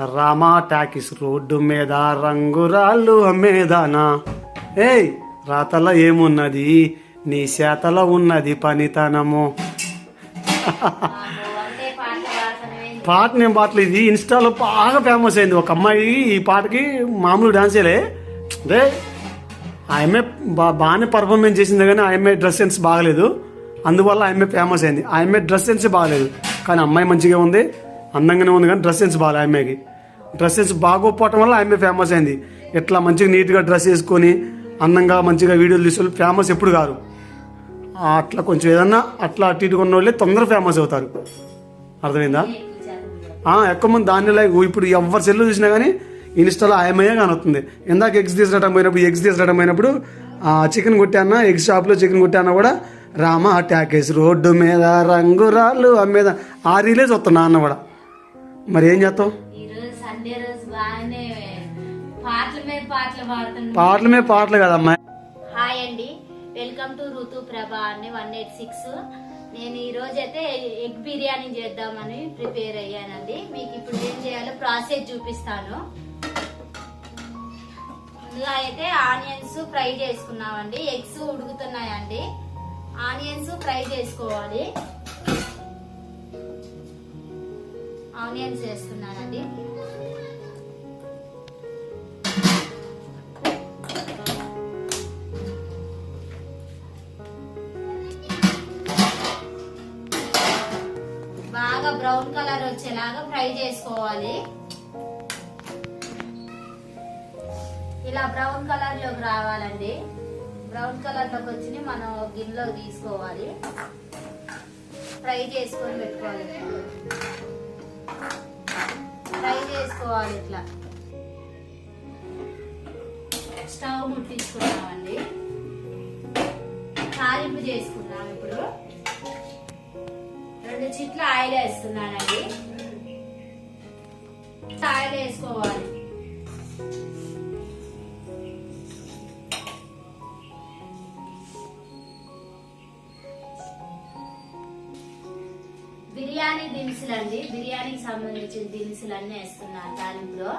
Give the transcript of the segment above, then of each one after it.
Rama talkies road మీద రంగురాళ్ళు అమ్మేదానా. ఏయ్ రాతల ఏమున్నది? నీ చేతల ఉన్నది పనితనము. పాట నేను పాటలు ఇది ఇన్స్టాలో బాగా ఫేమస్ అయింది. ఒక అమ్మాయి ఈ పాటకి మామూలు డాన్సేలే అంటే ఆమె బా బాగానే పర్ఫార్మెన్స్ చేసింది కానీ ఆ అమ్మాయి డ్రెస్ సెన్స్ బాగలేదు. అందువల్ల ఆమె ఫేమస్ అయింది. ఆ అమ్మాయి డ్రెస్ సెన్స్ బాగలేదు. కానీ అమ్మాయి మంచిగా ఉంది. అందంగానే ఉంది కానీ డ్రెస్ సెన్స్ బాగాలేదు ఆమెకి. డ్రెస్ సెన్స్ బాగోకపోవటం వల్ల ఆమె ఫేమస్ అయింది. ఇట్లా మంచిగా నీట్గా డ్రెస్ వేసుకొని అందంగా మంచిగా వీడియోలు తీసుకొని ఫేమస్ ఎప్పుడు కారు. అట్లా కొంచెం ఏదన్నా అట్లా అటు ఇటు ఉన్న వాళ్ళే తొందరగా ఫేమస్ అవుతారు. అర్థమైందా? ఎక్కువ మంది దానిలో ఇప్పుడు ఎవరి సెల్లు చూసినా కానీ ఇన్స్టాలో ఆయమయ్యే కానొస్తుంది. ఇందాక ఎగ్స్ తీసుకురావడం పోయినప్పుడు ఎగ్స్ తీసుకురావడం పోయినప్పుడు చికెన్ కొట్టానా ఎగ్స్ షాప్లో చికెన్ కొట్టానా కూడా రామ ట్యాకేజ్ రోడ్డు మీద రంగురాళ్ళు అమ్మేద. ఆ రీలే చూస్తున్నా అన్న కూడా. మరి ఏం చేస్తాం ఈ రోజు సండే రోజు బాగానే పాటల మీద పాటలు పాడుతున్నాం. పాటల మీద పాటలు కదమ్మా. హాయ్ అండి. వెల్కమ్ టు ఋతు ప్రభ అని వన్ ఎయిట్ సిక్స్ నేను ఈ రోజు అయితే ఎగ్ బిర్యానీ చేద్దామని ప్రిపేర్ అయ్యానండి. మీకు ఇప్పుడు ఏం చేయాలో ప్రాసెస్ చూపిస్తాను. ముందుగా అయితే ఆనియన్స్ ఫ్రై చేసుకున్నామండి. ఎగ్స్ ఉడుకుతున్నాయండి. ఆనియన్స్ ఫ్రై చేసుకోవాలి. ఆనియన్స్ వేస్తున్నానండి బాగా బ్రౌన్ కలర్ వచ్చేలాగా ఫ్రై చేసుకోవాలి. ఇలా బ్రౌన్ కలర్లోకి రావాలండి. బ్రౌన్ కలర్లోకి వచ్చి మనం గిన్నెలోకి తీసుకోవాలి. ఫ్రై చేసుకొని పెట్టుకోవాలి. చేసుకోవాలి ఇట్లా. స్టవ్ ముట్టించుకున్నామండి. తాలింపు చేసుకున్నాం ఇప్పుడు. రెండు చిట్ల ఆయిల్ వేస్తున్నానండి. ఆయిల్ వేసుకోవాలి. దినుసులు అండి బిర్యానీకి సంబంధించిన దినుసులు అన్నీ వేస్తున్నాను తాలింపులో.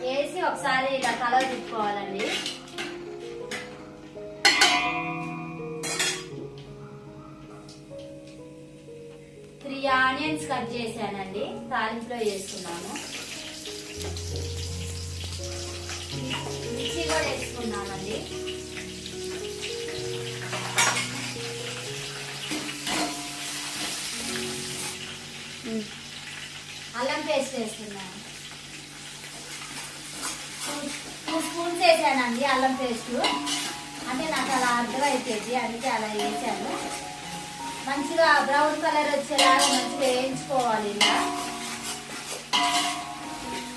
వేసి ఒకసారి ఇలా కలర్ తిప్పుకోవాలండి. త్రీ ఆనియన్స్ కట్ చేశానండి. తాలింపులో వేసుకున్నాము మిర్చి కూడా వేసుకున్నామండి. వేస్తున్నాను టూ స్పూన్స్ వేసానండి అల్లం పేస్ట్. అంటే నాకు అలా అర్థమైపోయింది అందుకే అలా వేసాను మంచిగా బ్రౌన్ కలర్ వచ్చేలాగా మంచిగా వేయించుకోవాలి ఇలా.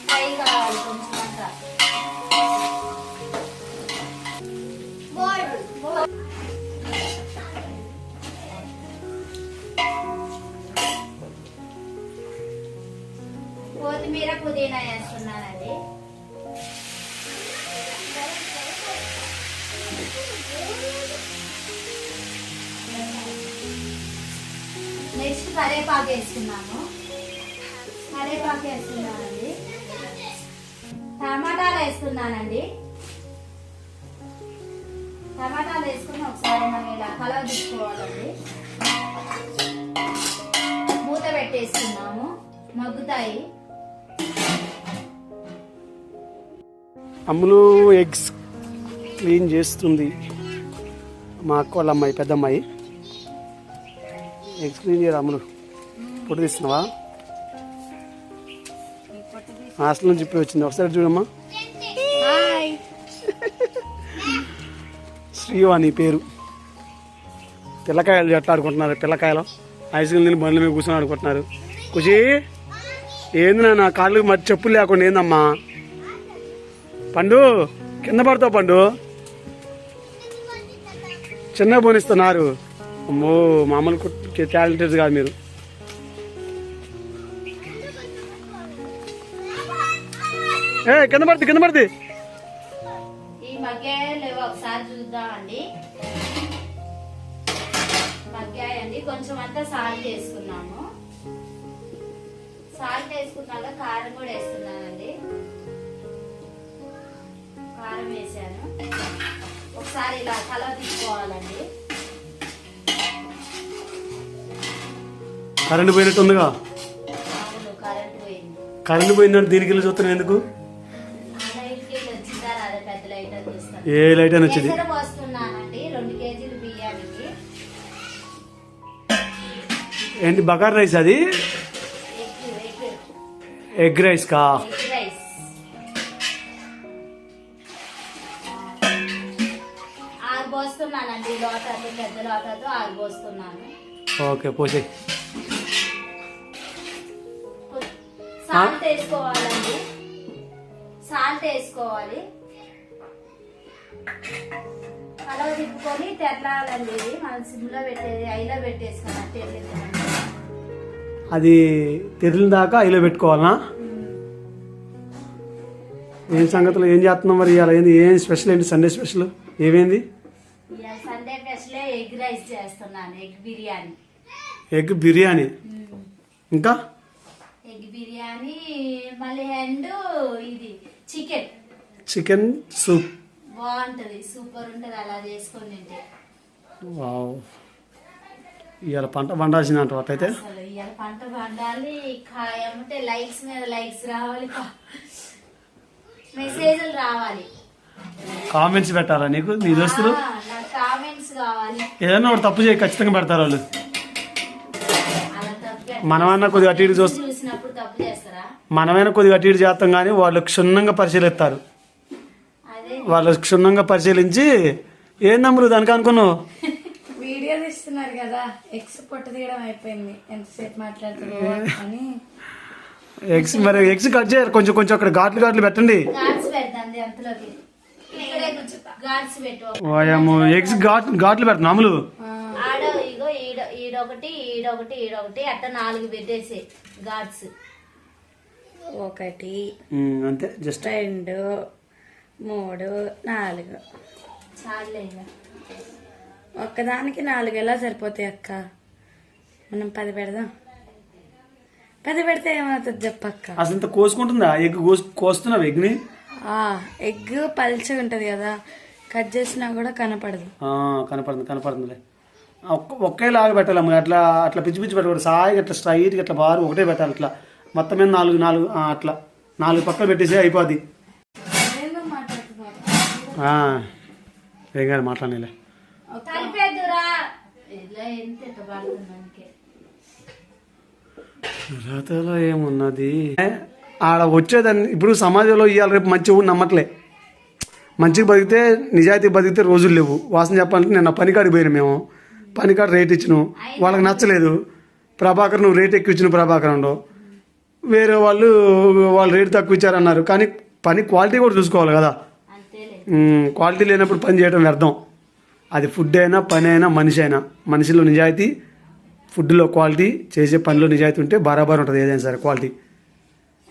ఫ్రై కావాలి కొంచెం. పుదీనా వేస్తున్నానండి నెక్స్ట్ కరేపాకు వేస్తున్నాను కరేపాకు వేస్తున్నానండి. టమాటాలు వేస్తున్నానండి. టమాటాలు వేసుకుని ఒకసారి మనం ఇలా కలర్ తీసుకోవాలండి. మూత పెట్టేస్తున్నాము. మగ్గుతాయి. అమ్ములు ఎగ్స్ క్లీన్ చేస్తుంది మా అక్క వాళ్ళ అమ్మాయి పెద్ద అమ్మాయి. ఎగ్స్ క్లీన్ చేయరు అమ్ములు? పొట్టు తీస్తున్నావా? హాస్టల్ నుంచి ఇప్పుడు వచ్చింది. ఒకసారి చూడమ్మా. శ్రీవాణి పేరు. పిల్లకాయలు ఎట్లా ఆడుకుంటున్నారు? పిల్లకాయలు ఐస్ క్రీమ్ తిని బండ్ల మీద కూర్చొని ఆడుకుంటున్నారు. ఖుషి ఏంది నా కాళ్ళకి మరి చెప్పులు లేకుండా ఏందమ్మా? పండు కింద పడతావు పండు. చిన్న పోనిస్తున్నారు అమ్మో మామూలు టాలెంటెడ్ కాదు మీరు. ఏ కింద పడుతుంది కింద పడుతుంది కొంచెం అంతా సాల్ట్ వేసుకున్నాము. సాల్ట్ వేసుకున్నాక కారం కూడా వేస్తున్నానండి. కారం వేసాను. ఒకసారి ఇలా కలవ తీసుకోవాలండి కరెంట్ పోయినట్టు ఉందిగా కరెంట్ పోయినట్టు దీనికి వెళ్ళి చూస్తున్నాను ఎందుకు? చూస్తాను. ఏ లైట్ అని వచ్చింది? ఏంటి బగార్ రైస్ అది? ఎగ్ రైస్ కా పోస్తున్నాను ఓకే పోసే సాల్ట్ వేసుకోవాలండి. సాల్ట్ వేసుకోవాలి. తిప్పుకొని తెల్లాలండి ఇది. మనం సిమ్లో పెట్టేది ఐలో వెళ్ళిందండి అది తెరిలిన దాకా ఐలో పెట్టుకోవాలనా? ఏం సంగతులు ఏం చేస్తున్నాం మరి ఇవాళ? ఏంది ఏం స్పెషల్ ఏంటి సండే స్పెషల్? ఏమైంది? ఇవాళ సండే స్పెషల్ ఎగ్ రైస్ చేస్తున్నాను ఎగ్ బిర్యానీ. ఎగ్ బిర్యానీ? ఇంకా? ఎగ్ బిర్యానీ మళ్ళీ అండ్ ఇది చికెన్. Chicken soup. బాగుంటది సూపర్ ఉంటది అలా చేసుకొని తింటే. వావ్. ఇవాళ పంట పండాల్సింది అంట ఇవాళ పంట పండాలి ఏమంటే లైక్స్ మీద లైక్స్ రావాలి మెసేజ్లు రావాలి. కామెంట్స్ పెట్టాలా నీకు? నీ దోస్తులు? ఆ, నాకు కామెంట్స్ కావాలి. ఏదైనా ఒకటి తప్పు చేయి ఖచ్చితంగా పెడతారు వాళ్ళు. అలా తప్పు. మనమన్నా కొద్దిగా అటు ఇటు చూస్తే చూసినప్పుడు తప్పు చేస్తారా? మనమైనా కొద్దిగా అటు ఇటు చేస్తాం కానీ వాళ్ళు క్షుణ్ణంగా పరిశీలిస్తారు. అదే. వాళ్ళు క్షుణ్ణంగా పరిశీలించి ఏం నమ్మరు దానికి అనుకున్నావు? వీడియో తీస్తున్నారు కదా ఎక్స్ పొట్ట తీయడం అయిపోయింది. ఎంతసేపు మాట్లాడుతున్నారు అని. ఎగ్స్ మరి ఎగ్స్ కట్ చేయాలి. కొంచెం కొంచెం అక్కడ ఘాట్లు ఘాట్లు పెట్టండి. వాయమ్మో ఎగ్స్ ఘాట్ ఘాట్లు పెడతాను అమలు. ఆడ ఇగో ఈడ ఈడొకటి ఈడొకటి ఈడొకటి అట్ట నాలుగు పెట్టేసి గాడ్స్ ఒకటి అంతే జస్ట్ రెండు మూడు నాలుగు. చాలే ఒక్కదానికి నాలుగు ఎలా సరిపోతాయి అక్క? మనం పది పెడదాం. పది పెడితే ఏమవుతుంది చెప్పక్క? అసలు కోసుకుంటుందా? ఎగ్ కోసు కోస్తున్నావు ఎగ్ని? ఎగ్ పల్చగా ఉంటది కదా కట్ చేసినా కూడా కనపడదు. ఆ, కనపడుతుంది కనపడుతుందిలే ఒక్క- ఒకేలాగా పెట్టాలి అమ్మ అట్లా అట్లా పిచ్చి పిచ్చి పెట్టకూడదు. సాయిగా అట్లా స్ట్రైట్గా అట్లా బారు ఒకటే పెట్టాలి అట్లా. మొత్తం మీద నాలుగు నాలుగు అట్లా. నాలుగు పక్కలు పెట్టేసి అయిపోద్ది. ఏం కాదు మాట్లాడలే రాతలో ఏమున్నది? ఆడ వచ్చేదాన్ని. ఇప్పుడు సమాజంలో ఇవాళ రేపు మంచి ఊరు నమ్మట్లే. మంచిగా బతికితే నిజాయితీ బతికితే రోజులు లేవు. వాసన చెప్పాలంటే నేను పనికాడికి పోయినా మేము. పనికాడ రేట్ ఇచ్చినావు వాళ్ళకి నచ్చలేదు. ప్రభాకర్ నువ్వు రేట్ ఎక్కువ ఇచ్చిన ప్రభాకర్ ఉండవు వేరే వాళ్ళు వాళ్ళు రేట్ తక్కువ ఇచ్చారన్నారు. కానీ పని క్వాలిటీ కూడా చూసుకోవాలి కదా. క్వాలిటీ లేనప్పుడు పని చేయడం వ్యర్థం. అది ఫుడ్ అయినా పని అయినా మనిషి అయినా. మనిషిలో నిజాయితీ ఫుడ్లో క్వాలిటీ చేసే పనిలో నిజాయితీ ఉంటే బరాబర్ ఉంటుంది ఏదైనా సరే క్వాలిటీ.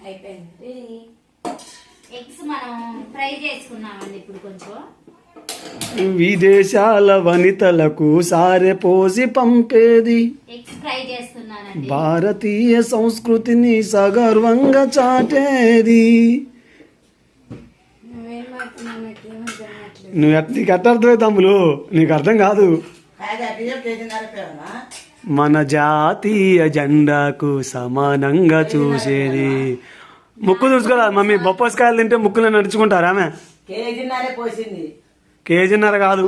అయిపోయింది. ఎగ్స్ మనం ఫ్రై చేసుకున్నామండి ఇప్పుడు కొంచెం. విదేశాల వనితలకు సారె పోసి పంపేది. ఎగ్స్ ఫ్రై చేస్తున్నానండి భారతీయ సంస్కృతిని సగర్వంగా చాటేది. నువ్వేం నాకు ఎట్ట అర్థమవుతుంది తమ్ములు నీకు అర్థం కాదు. మన జాతీయ జెండాకు సమానంగా చూసేది. ముక్కు చూసుకోరా? మమ్మీ బొప్పస్కాయలు తింటే ముక్కులో నడుచుకుంటారా ఆమె? కేజీన్నరే పోసింది. కేజీన్నర కాదు.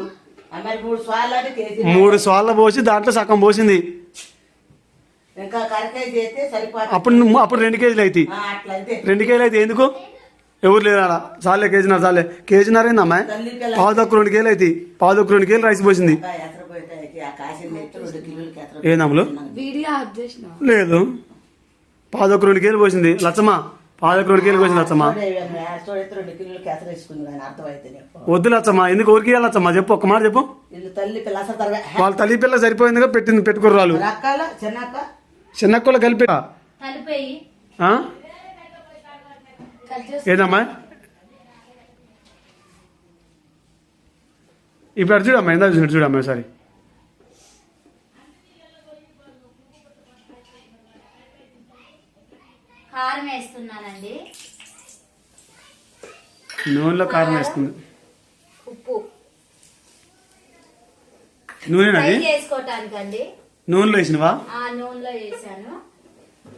మూడు సోళ్ళ పోసి దాంట్లో సగం పోసింది. అప్పుడు అప్పుడు రెండు కేజీలు అవుతాయి అట్లయితే. రెండు కేజీలు అయితే ఎందుకు? ఎవరు లేరా చాలే కేజీన్నర చాలే. కేజీన్నర ఏందమ్మా పావు తక్కువ రెండు కేజీలు అవుతాయి పావు తక్కువ రెండు కేజీలు రైస్ పోసింది. ఏందమ్ములు లేదు. తక్కువ రెండు కేజీలు పోసింది లచ్చమ్మ. తక్కువ రెండు కేజీలు పోసింది లచ్చమ్మ వద్దు లచ్చమ్మ ఎందుకు ఊరికి లచ్చమ్మ? చెప్పు ఒక్క మాట చెప్పు. వీళ్ళు తల్లి పిల్ల అసలు తర్వాత వాళ్ళ తల్లి పిల్ల సరిపోయిందిగా పెట్టింది పెట్టుకుర్రాలు చిన్నక్కలు కలిపి ఏదమ్మా? ఇప్పుడు చూడమ్మా ఎంత చూసినట్టు చూడమ్మా సరే కారం వేస్తున్నానండి. నూనెలో కారం వేస్తుంది. ఉప్పు. నూనె చేసుకోవటానికండి. నూనెలో వేసినవా? ఆ నూనెలో వేసాను.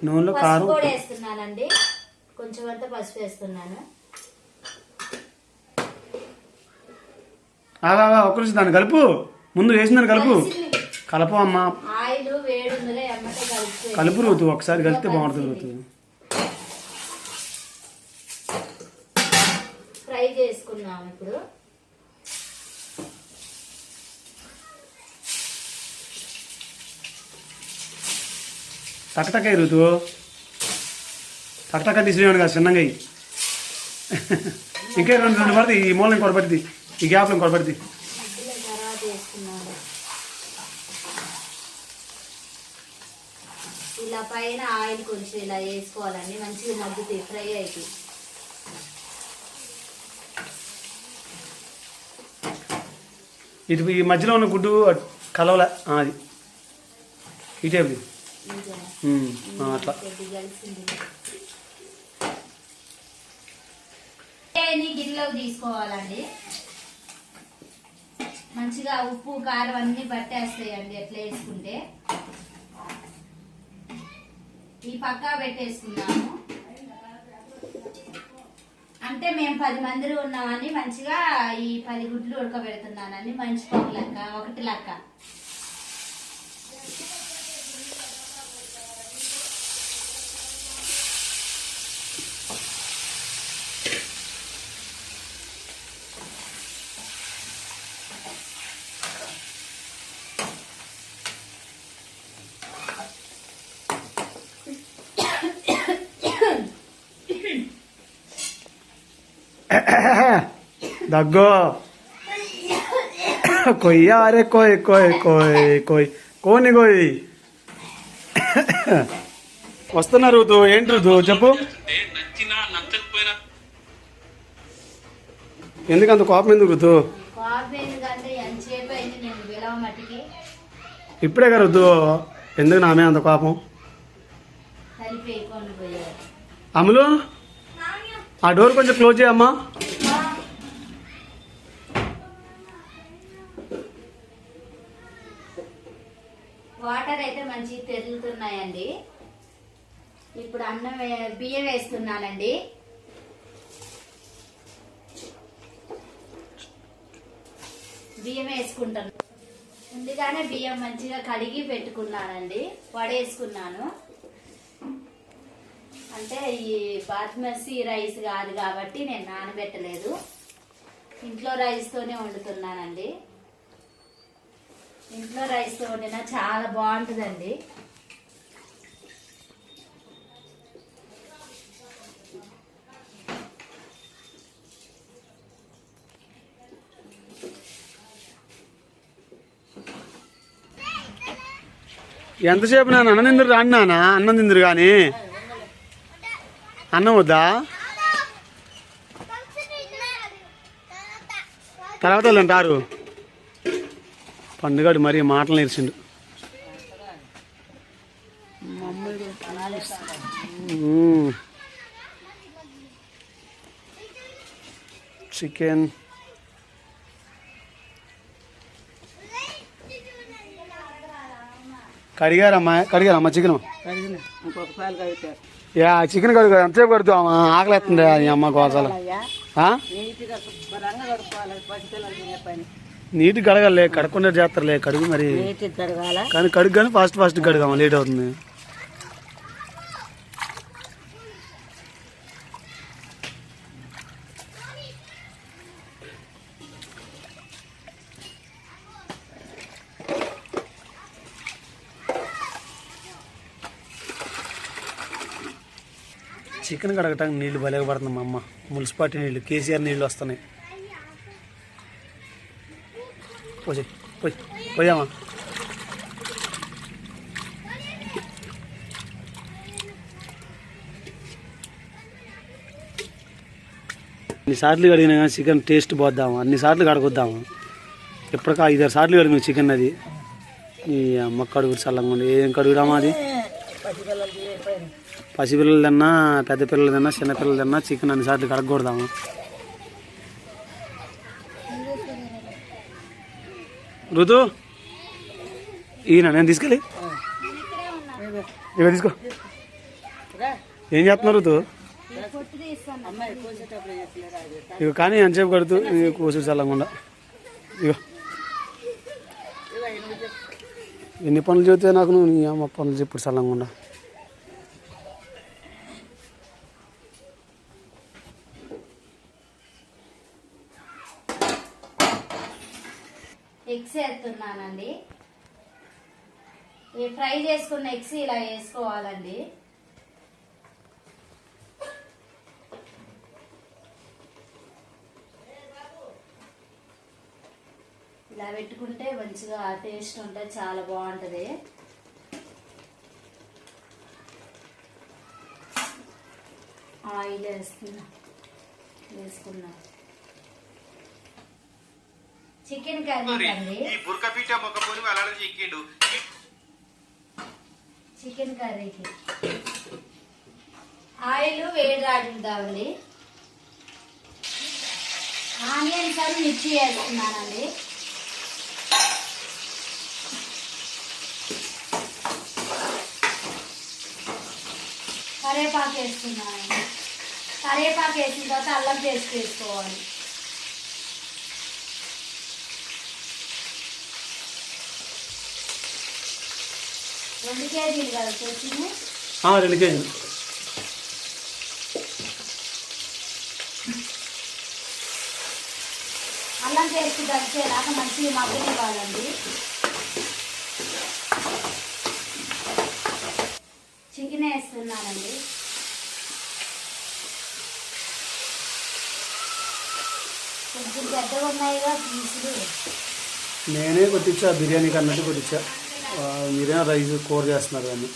నూనెలో కారం కూడా వేస్తున్నానండి. కొంచెం అంతా పసుపు వేస్తున్నాను. ఆగా ఒక్క నిమిషం దాన్ని కలుపు. ముందు వేసిందని కలుపు. కలపు అమ్మా ఆయిల్ కలిపి రూతు ఒకసారి కలిపితే బాగుంటుంది రూతు ఫ్రై చేసుకున్నాం ఇప్పుడు టక్ రుతు. టక్ టక్ తీసినాడు కదా చిన్నగా. ఇంకే రెండు రెండు పడుతుంది ఈ మూల ఇంకోటి పడుతుంది ఈ గ్యాప్లో ఇంకోటి పడుతుంది మధ్యలో తర్వాత వేసుకున్నాము ఇలా పైన ఆయిల్ కొంచెం ఇలా వేసుకోవాలండి మంచిగా మగ్గుతాయి ఫ్రై అయితే ఇటు ఈ మధ్యలో ఉన్న గుడ్డు కలవలే. అది. టైప్ అట్లా. తీసుకోవాలండి. మంచిగా ఉప్పు కారం అన్ని పట్టేస్తాయండి ఎట్లా వేసుకుంటే. ఈ పక్కా పెట్టేసుకున్నాము అంటే మేము పది మంది ఉన్నామని మంచిగా ఈ పది గుడ్లు ఉడకబెడుతున్నానండి మంచి ఒక లెక్క ఒకటి లెక్క. దగ్గో. కొయ్యా అరే కోయ్ కోయ్ కోయ్ కోయ్. కోని కోయ్. వస్తున్నా ఋతు ఏంటి ఋతు చెప్పు. ఎందుకంత కోపం ఎందుకు ఋతు అయింది నేను విలవ మట్టికి ఇప్పుడే కదా ఋతు ఎందుకు నామే అంత కోపం? అమలు? ఆ డోర్ కొంచెం క్లోజ్ చేయమ్మా వాటర్ అయితే మంచిగా తెరులుతున్నాయండి ఇప్పుడు అన్నం బియ్యం వేస్తున్నానండి. బియ్యం వేసుకుంటాను. ముందుగానే బియ్యం మంచిగా కడిగి పెట్టుకున్నానండి. వడేసుకున్నాను. అంటే ఈ బాస్మతి రైస్ కాదు కాబట్టి నేను నానబెట్టలేదు. ఇంట్లో రైస్తోనే వండుతున్నానండి. ఇంట్లో రైస్తో వండినా చాలా బాగుంటుందండి. ఎంతసేపు నాన్న? అన్నం తిందురు రాండి నాన్న? అన్నం తిందురు కానీ? అన్నం వద్దా? తర్వాత వాళ్ళు అంటారు పండుగడు మరి మాటలు నేర్చిండు. చికెన్. కడిగారమ్మా కడిగారమ్మా చికెన్. యా చికెన్ కడుగు ఎంతసేపు కడుగుతామా ఆకలేస్తుంది నీ అమ్మ కోసాలు. నీట్ కడగలే కడకుండా చేస్తారులే కడుగు మరి. కానీ కడుగు కానీ ఫాస్ట్ ఫాస్ట్ కడుగామా లేట్ అవుతుంది. చికెన్ కడగటానికి నీళ్ళు భలే పడుతుంది మా అమ్మ. మున్సిపాలిటీ నీళ్ళు కేసీఆర్ నీళ్ళు వస్తున్నాయి. పోయి పోయి పోయామా అన్నిసార్లు కడిగినా కానీ చికెన్ టేస్ట్ పోద్దాము. అన్నిసార్లు కడగొద్దాము. ఎప్పటికా ఐదారు సార్లు కడిగిన చికెన్ అది? ఈ అమ్మ కడుగుడు చల్లంగా ఉండి ఏం కడుగురామా అది? పసిపిల్లలు తిన్నా పెద్ద పిల్లలు తిన్నా చిన్నపిల్లలు తిన్నా చికెన్ అన్నిసార్లు కడగకూడదాము. రుతు? ఈయన నేను తీసుకెళ్ళి. ఇక తీసుకో. ఏం చేస్తున్నారు రుతు? ఇక కానీ ఎంతసేపు కడుతూ ఇక చల్లకుండా ఇక ఎన్ని పనులు చెబితే నాకు నువ్వు నీ అమ్మ పనులు చెప్పుడు చల్లకుండా ఎగ్స్ వేస్తున్నానండి. ఈ ఫ్రై చేసుకున్న ఎగ్స్ ఇలా వేసుకోవాలండి. ఇలా పెట్టుకుంటే మంచిగా టేస్ట్ ఉంటుంది చాలా బాగుంటుంది. ఆయిల్ వేస్తున్నా వేసుకున్నాను చికెన్ కర్రీ అండి ఈ మొక్క పోని అలాగే చెక్కిండు చికెన్ కర్రీకి. ఆయిల్ వేడి రాడుద్దామండి ఆనియన్స్ అని మిర్చి వేస్తున్నానండి కరివేపాకు వేస్తున్నానండి. కరివేపాకు వేసిన తర్వాత అల్లం పేస్ట్ వేసుకోవాలి. రెండు కేజీలు కలిసి వచ్చింది ఆ, రెండు కేజీలు. అల్లం పేస్ట్ కలిసేలాగా మంచిగా మగ్గనివ్వాలండి. చికెన్ వేస్తున్నానండి. కొంచెం పెద్దగా ఉన్నాయిగా పీసులు. నేనే కొట్టించా బిర్యానీ కన్నట్టు కొట్టించా. మీరేమో రైస్ కూర చేస్తున్నారు కానీ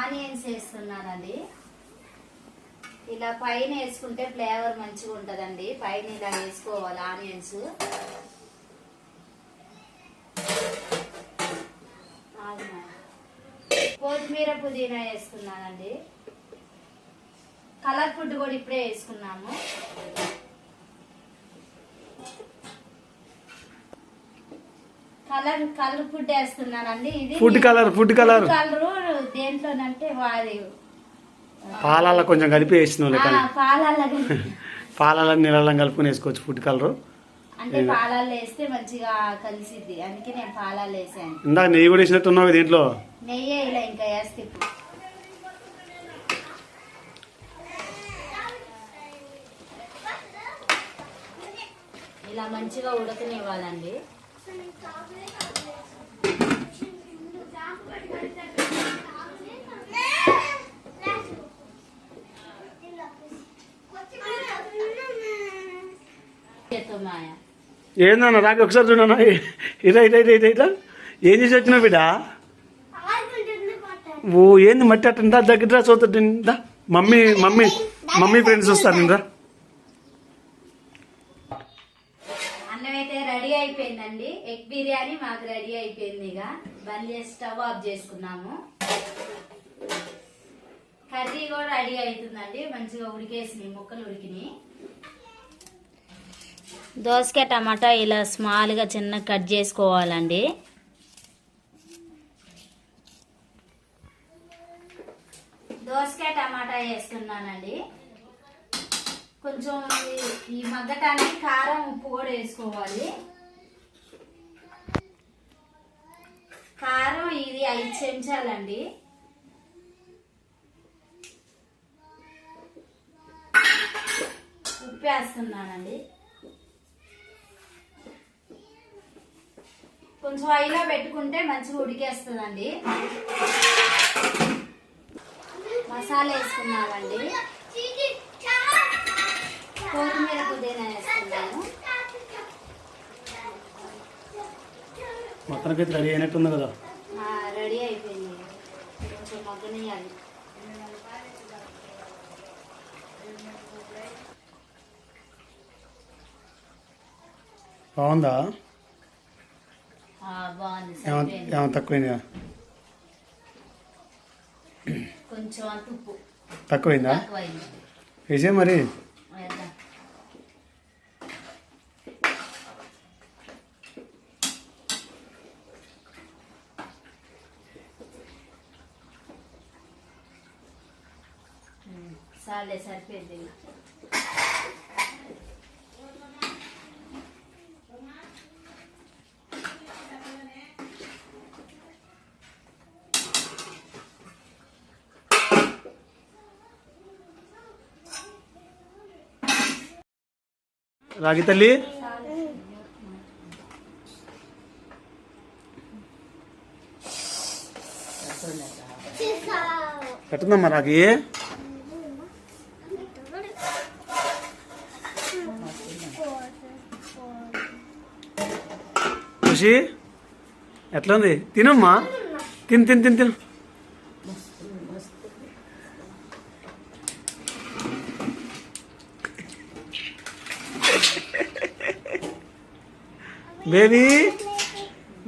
ఆనియన్స్ వేస్తున్నానండి. ఇలా పైన వేసుకుంటే ఫ్లేవర్ మంచిగా ఉంటుందండి. పైన ఇలా వేసుకోవాలి ఆనియన్స్. కొత్తిమీర పుదీనా వేస్తున్నానండి. కలర్ ఫుడ్ కూడా ఇప్పుడే వేసుకున్నాము. కలర్ కలర్ ఫుడ్ వేస్తున్నానండి ఇది food colour food colour. Colour దేంట్లోనంటే వారి పాలల్లో కొంచెం కలిపి వేసిన పాలల్లో పాలల్లో నీళ్ళల్లో కలుపుకొని వేసుకోవచ్చు ఫుడ్ కలరు. అంటే పాలల్లో వేస్తే మంచిగా కలిసిద్ది. అందుకే నేను పాలల్లో వేసాను. ఇందాక నెయ్యి కూడా వేసినట్టు ఉన్నావు దీంట్లో. నెయ్యి ఇలా ఇంకా వేస్తే ఇలా మంచిగా ఉడకనివ్వాలండి. ఏందన్న మాయ రాక ఒకసారి చూడన్నా? ఇరా ఇరా ఇరా ఇరా ఇరా. ఏం చేసి వచ్చిన బిడ్డ? ఓ ఏంది మట్టి అట్ట? దగ్గర చూద్దా మమ్మీ మమ్మీ మమ్మీ ఫ్రెండ్స్ వస్తారు నిందా అన్నం అయితే రెడీ అయిపోయిందండి ఎగ్ బిర్యానీ మాకు రెడీ అయిపోయింది ఇక. బంద్ చేసి స్టవ్ ఆఫ్ చేసుకున్నాము. కర్రీ కూడా రెడీ అవుతుందండి. మంచిగా ఉడికేసినాయి ముక్కలు ఉడికినాయి. దోసకాయ టమాటా ఇలా స్మాల్గా చిన్న కట్ చేసుకోవాలండి. దోసకాయ టమాటా వేస్తున్నానండి కొంచెం ఈ- ఈ మగ్గటానికి కారం ఉప్పు కూడా వేసుకోవాలి. చెంచాలండి ఉప్పు వేస్తున్నానండి కొంచెం హైలో పెట్టుకుంటే మంచిగా ఉడికేస్తుందండి. మసాలా వేసుకున్నామండి. కొత్తిమీర పుదీనా వేసుకున్నాము. మొత్తానికి రెడీ అయినట్టుంది కదా ఆ, రెడీ అయిపోయింది కొంచెం మగ్గనియాలి బాగుందా? ఏమైనా తక్కువైందా? కొంచెం తక్కువైంది? వేసే మరి వేద్దాం. ఉమ్, చాలే సరిపోయింది రాగి తల్లి? ఎట్టుందమ్మా రాగి? ఖుషి ఎట్లా ఉంది తినమ్మా. తిను తిను తిను తిను. బేబీ.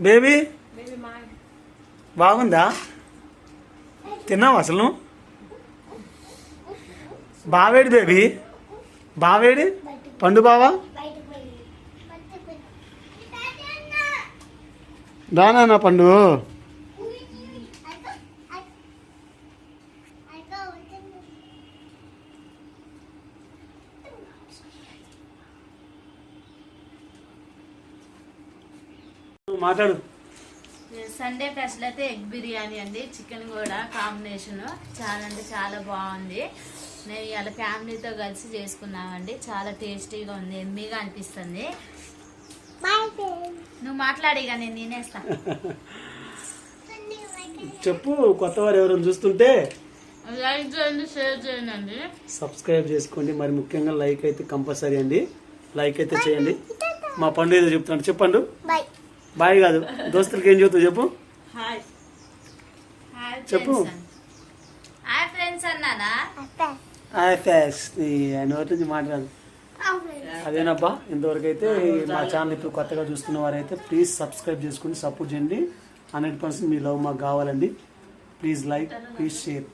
బేబీ. బాగుందా? తిన్నావు అసలు బావేడి బేబీ. బావేడి? పండు బావా? రానా పండు? మాట్లాడు. సండే స్పెషల్ అయితే ఎగ్ బిర్యానీ అండి చికెన్ కూడా కాంబినేషన్. చాలా అంటే చాలా బాగుంది. నేను ఇవాళ ఫ్యామిలీతో కలిసి చేసుకున్నామండి. చాలా టేస్టీగా ఉంది ఎమ్మీగా అనిపిస్తుంది. నువ్వు మాట్లాడిగా నేను తినేస్తా. చెప్పు కొత్త వారు ఎవరైనా చూస్తుంటే లైక్ చేయండి షేర్ చేయండి. సబ్స్క్రైబ్ చేసుకోండి. మరి ముఖ్యంగా లైక్ అయితే కంపల్సరీ అండి. లైక్ అయితే చేయండి. మా పండు ఏదో చెప్తున్నాడు. చెప్పండు. బాయ్ కాదు. దోస్తులకి ఏం చెబుతావు చెప్పు. హాయ్ హాయ్ చెప్పు. హాయ్ ఫ్రెండ్స్ అన్నానా? హాయ్ ఫ్యాస్ నోటి నుంచి మాట్లాడు. అదేనబ్బా ఇంతవరకు అయితే మా ఛానల్ ఇప్పుడు కొత్తగా చూస్తున్న వారైతే ప్లీజ్ సబ్స్క్రైబ్ చేసుకుని సపోర్ట్ చేయండి. హండ్రెడ్ పర్సెంట్ మీ లవ్ మాకు కావాలండి. Please like please share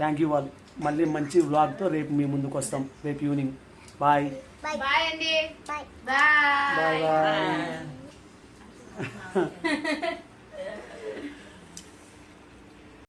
thank you all మళ్ళీ మంచి వ్లాగ్తో రేపు మీ ముందుకు వస్తాం. రేపు ఈవినింగ్ బాయ్ బాయ్ అండి. Bye bye bye